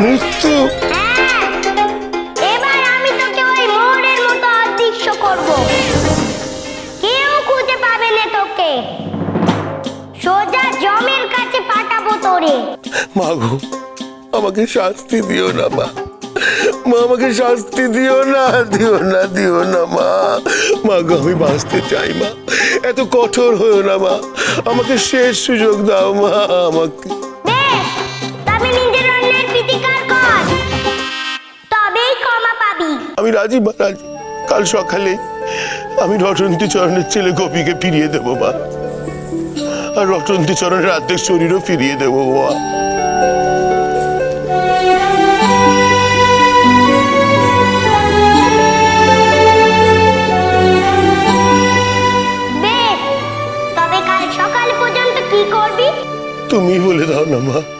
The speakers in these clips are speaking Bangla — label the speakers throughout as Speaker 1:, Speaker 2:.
Speaker 1: মৃত্যু।
Speaker 2: হ্যাঁ এবার আমি তোকে ওই মোড়ের মতো অদৃশ্য করব। কেউ খুঁজে পাবে না তোকে। সোজা জমের কাছে পাঠাবো তোরে।
Speaker 1: মা গো আমাকে শাস্তি দিও না মা। মা আমাকে শাস্তি দিও না দিও না দিও না মা। মা গো আমি বাঁচতে চাই মা। এত কঠোর হয়েও না মা। আমাকে শেষ সুযোগ দাও মা আমাকে। আমি রাজি কাল সকালে আমি রটন্তী চরণের ছেলে গোপীকে ফিরিয়ে দেবো মা। আর রটন্তী চরণের আর্ধেক শরীরও ফিরিয়ে দেবো মা। তুমি বলে দাও না মা।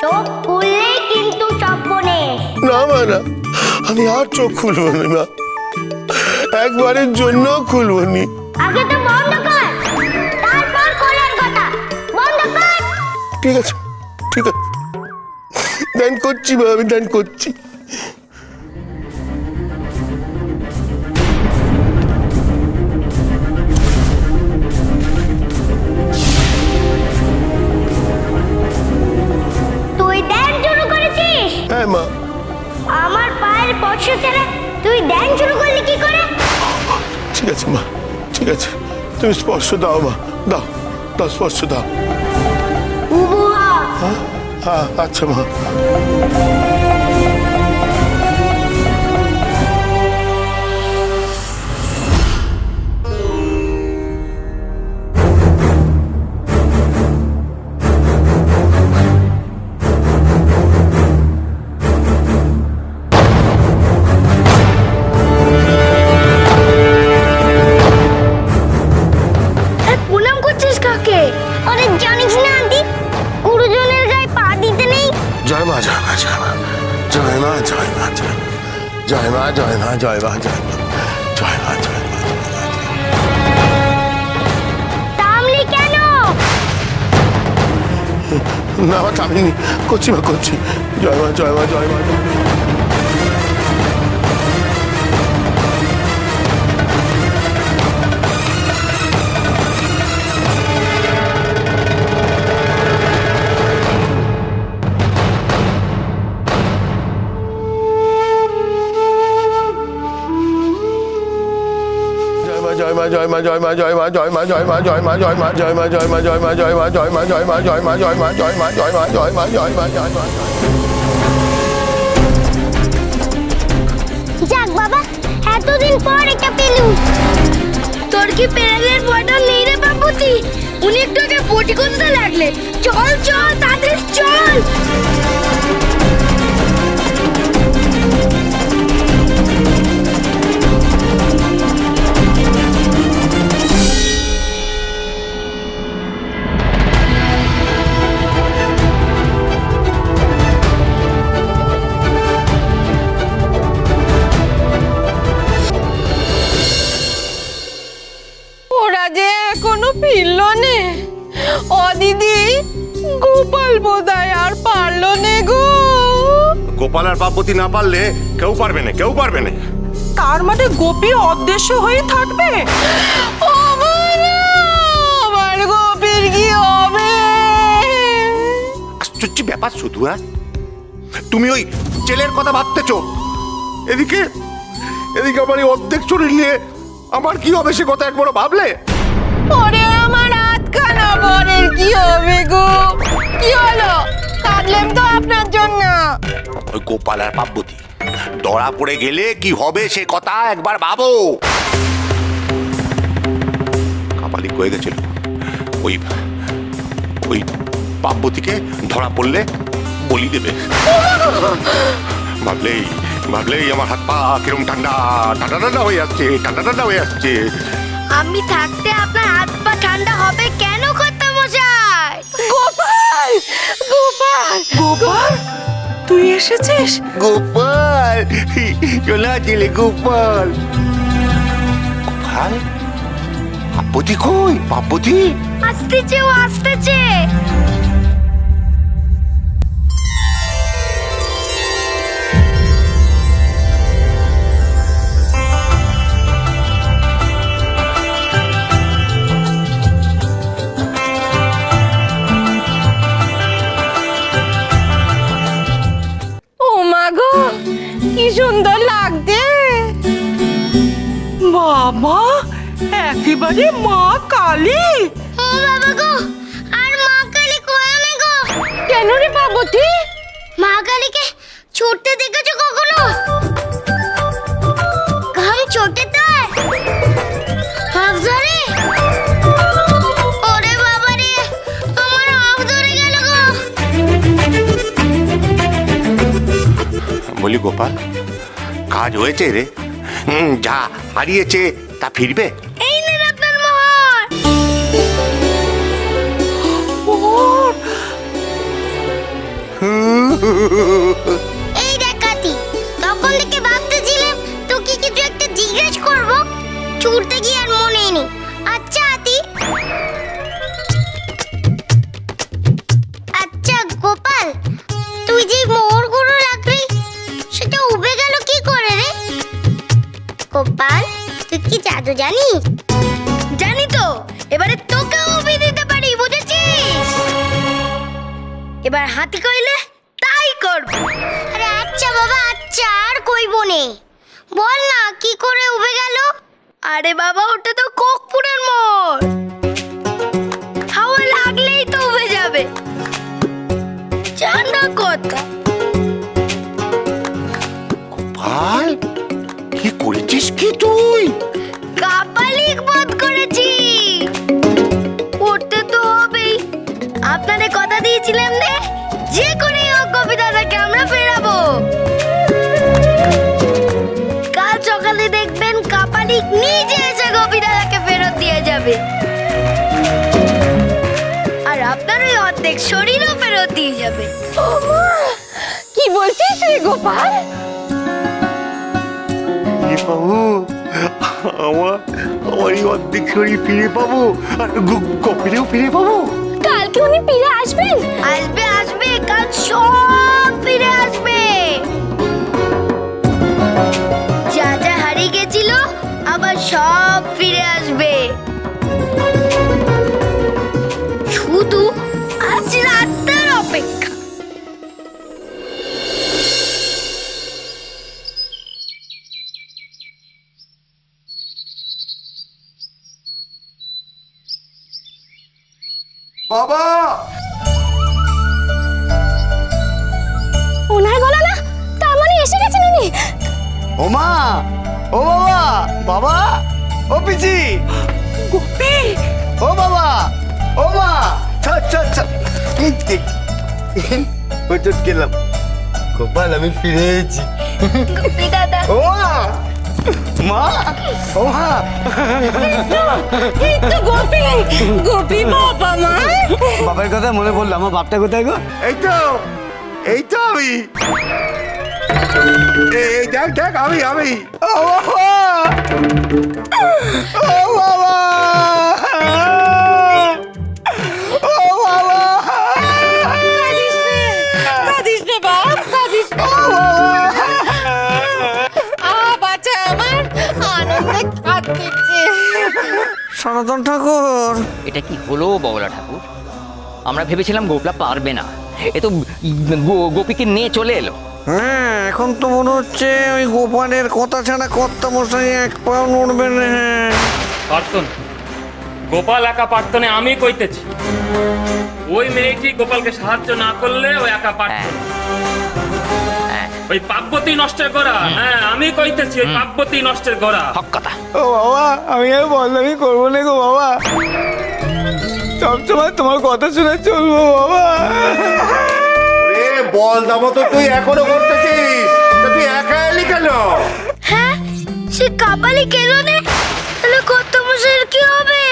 Speaker 2: চোখ খুললেই কিন্তু স্বপ্নে
Speaker 1: না মা না। আমি আর চোখ খুলবো না। একবারের জন্য খুলবো নি।
Speaker 2: আগে তো বন্ধ কর। তারপর খোলার কথা। বন্ধ কর।
Speaker 1: ঠিক আছে ঠিক আছে। ধ্যান করছি মা আমি ধ্যান করছি। তুমি স্পর্শ দাও মা দাও দাও স্পর্শ দাও।
Speaker 2: উবু
Speaker 1: হ্যাঁ আচ্ছা মা। জয় মা জয় মা জয় মা জয় মা জয় মা জয় মা
Speaker 2: তামলি কেন?
Speaker 1: না থামিনি করছি মা করছি। জয় মা জয় মা জয় মা জয় মা।
Speaker 2: যাক বাবা এতদিন পর এটা পেলুম তোর কি প্যারালের বর্ডার নেই রে বাবুতি উনি একটু আগে বটি করতে লাগলে চল চল তাদের চল
Speaker 3: যে এখনও ফিরল নে ও দিদি গোপাল বোধহয় আর পারল নে গো।
Speaker 4: গোপাল আর পার্বতী না পারলে কেউ পারবে না কেউ পারবে না।
Speaker 3: তার মানে গোপী অদৃশ্য হয়ে থাকবে? ও আমার গোপীর কি হবে?
Speaker 4: আশ্চর্য ব্যাপার শুধু হ্যাঁ? তুমি ওই ছেলের কথা ভাবতেছ? এদিকে এদিকে আমার এই অর্ধেক শরীর নিয়ে আমার কি হবে সে কথা একবারও ভাবলে?
Speaker 3: ওরে আমার হাত বরের কি হবে গো? কি হলো? কাঁদলেন তো আপনার জন্য।
Speaker 4: ওই গোপাল আর পার্বতী, ধরা পড়ে গেলে কি হবে সে কথা একবার ভাবো। কাপালি কয়ে গেছিল। ওই ওই পার্বতীকে ধরা পড়লে বলি দেবে। ভাবলেই ভাবলেই আমার হাত পা কিরম ঠান্ডা ঠান্ডা ঠান্ডা হয়ে আসছে, ঠান্ডা ঠান্ডা হয়ে আসছে।
Speaker 2: আমি থাকতে আপনার হাত পা ঠান্ডা হবে কেন করতে মশাই?
Speaker 3: গোপাল! গোপাল! গোপাল তুই এসেছিস?
Speaker 4: গোপাল! চলে গেলে গোপাল। গোপাল পাপ্পতি কই? পাপ্পতি
Speaker 2: আসতেছে ও আসতেছে।
Speaker 3: বাবা একেবারে মা কালী।
Speaker 2: ও বাবা গো আর মা কালী কোয়ানে গো?
Speaker 3: কেন রে পার্বতী?
Speaker 2: মা কালীকে ছুটতে দেখেছ কখনো? ঘাম ছোটে তার হাফ ধরে ওরে বাবা রে আমার হাফ ধরে গেল গো।
Speaker 4: বলি গোপাল কাজ হয়েছে রে। যা। হারিয়েছে তা ফিরবে?
Speaker 2: এই নেন আপনার মোহর এই ডাকাতি তখন থেকে ভাবতেছিলাম তোকে কিছু একটা জিজ্ঞেস করব। ছুটতে গিয়ে আর মনে নেই। গোপাল তুই কি জাদু জানিস জানি তো এবারে তোকেও উবে দিতে পারি বুঝেছিস? এবার হাতি কইলে তাই করব। আরে আচ্ছা বাবা আচ্ছা আর কইব নে। বল না কি করে উবে গেল? আরে বাবা ওটা তো কোকপুরের মোড়
Speaker 4: কি তুই?
Speaker 2: কাপালিক বোধ করেছি। পড়তে তো হবেই। আপনাদের কথা দিয়েছিলাম রে যে করে হোক কবি দাদাকে আমরা ফেরাবো। কাল সকালে দেখবেন কাপালিক নিজে এসে গোপী দাদাকে ফেরত দিয়ে যাবে। আর আপনার ওই অর্ধেক শরীরও ফেরত দিয়ে যাবে।
Speaker 3: কি বলছিস রে গোপাল?
Speaker 4: আমার আমার এই অর্ধেক শরীর ফিরে পাবো আর কপিলেও ফিরে পাবো।
Speaker 2: কালকে উনি ফিরে আসবেন? আসবে আসবে কাল সব ফিরে আসবে। যা যা হারিয়ে গেছিল আবার সব ফিরে আসবে।
Speaker 5: ও মা ও বাবা বাবা ও পিচি।
Speaker 3: গোপী!
Speaker 5: ও বাবা ও মা ছাড় ছাড় ছাড় ওই গেলাম। গোপাল আমি ফিরে এসেছি।
Speaker 2: গোপী দাদা।
Speaker 5: ও মা মা ও মা।
Speaker 3: গোপী গোপী বাবা মা।
Speaker 5: বাবার কথা মনে পড়ল আমার বাপটা কোথায় গো?
Speaker 4: এই তো এই তো আমি। এই দেখ দেখ আমি আমি।
Speaker 5: ও বাবা ও বাবা। ও বাবা।
Speaker 3: কাঁদিস রে বাপ কাঁদিস রে। আ বাচ্চা আমার আনন্দে কাঁদতেছে
Speaker 5: সনাতন ঠাকুর।
Speaker 6: এটা কি হলো বগলা ঠাকুর? আমরা ভেবেছিলাম গোপলা পারবে না। এ তো গো- গোপীকে নিয়ে চলে এলো।
Speaker 5: হ্যাঁ এখন তো মনে হচ্ছে ওই গোপালের কথা ছাড়া কর্তা মশাই এক পাও নড়বেন হ্যাঁ
Speaker 7: পারতন গোপাল একা পারত না আমি কইতেছি। ওই মেয়েটি গোপালকে সাহায্য না করলে ও একা পারত
Speaker 6: হ্যাঁ।
Speaker 7: না। ওই পাব্যতি নষ্টের করা হ্যাঁ আমি কইতেছি ওই পাব্যতি নষ্টের করা
Speaker 6: হক কথা।
Speaker 5: ও বাবা আমি আর বদলামি করব না গো বাবা। সবসময় তোমার কথা শুনে চলবো বাবা।
Speaker 4: বল দামো তো, তুই এখনও করতেছিস? তুই একা এলি কেন?
Speaker 8: হ্যাঁ সে কাপালি কেলো নে? তাহলে কত মশাইয়ের কি হবে?